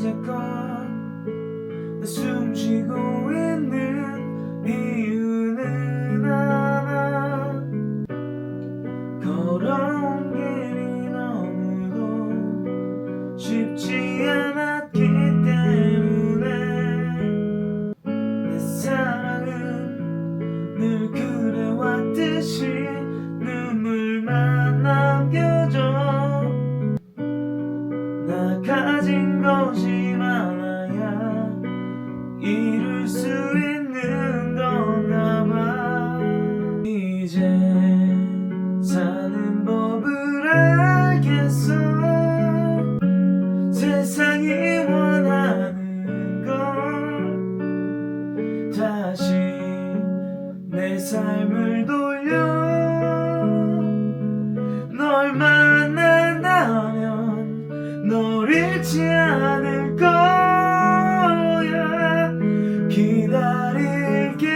이제껏 숨 쉬고 가진 것이 많아야 이룰 수 있는 건가 봐 이제 사는 법을 알겠어. 세상이 원하는 건 다시 내 삶을 돌려. 널만 되지 않을 거야. 기다릴게.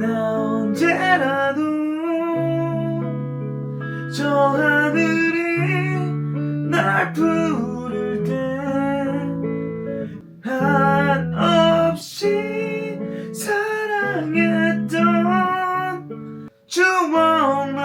나 언제라도 저 하늘이 날 부를 때 한없이 사랑했던 추억만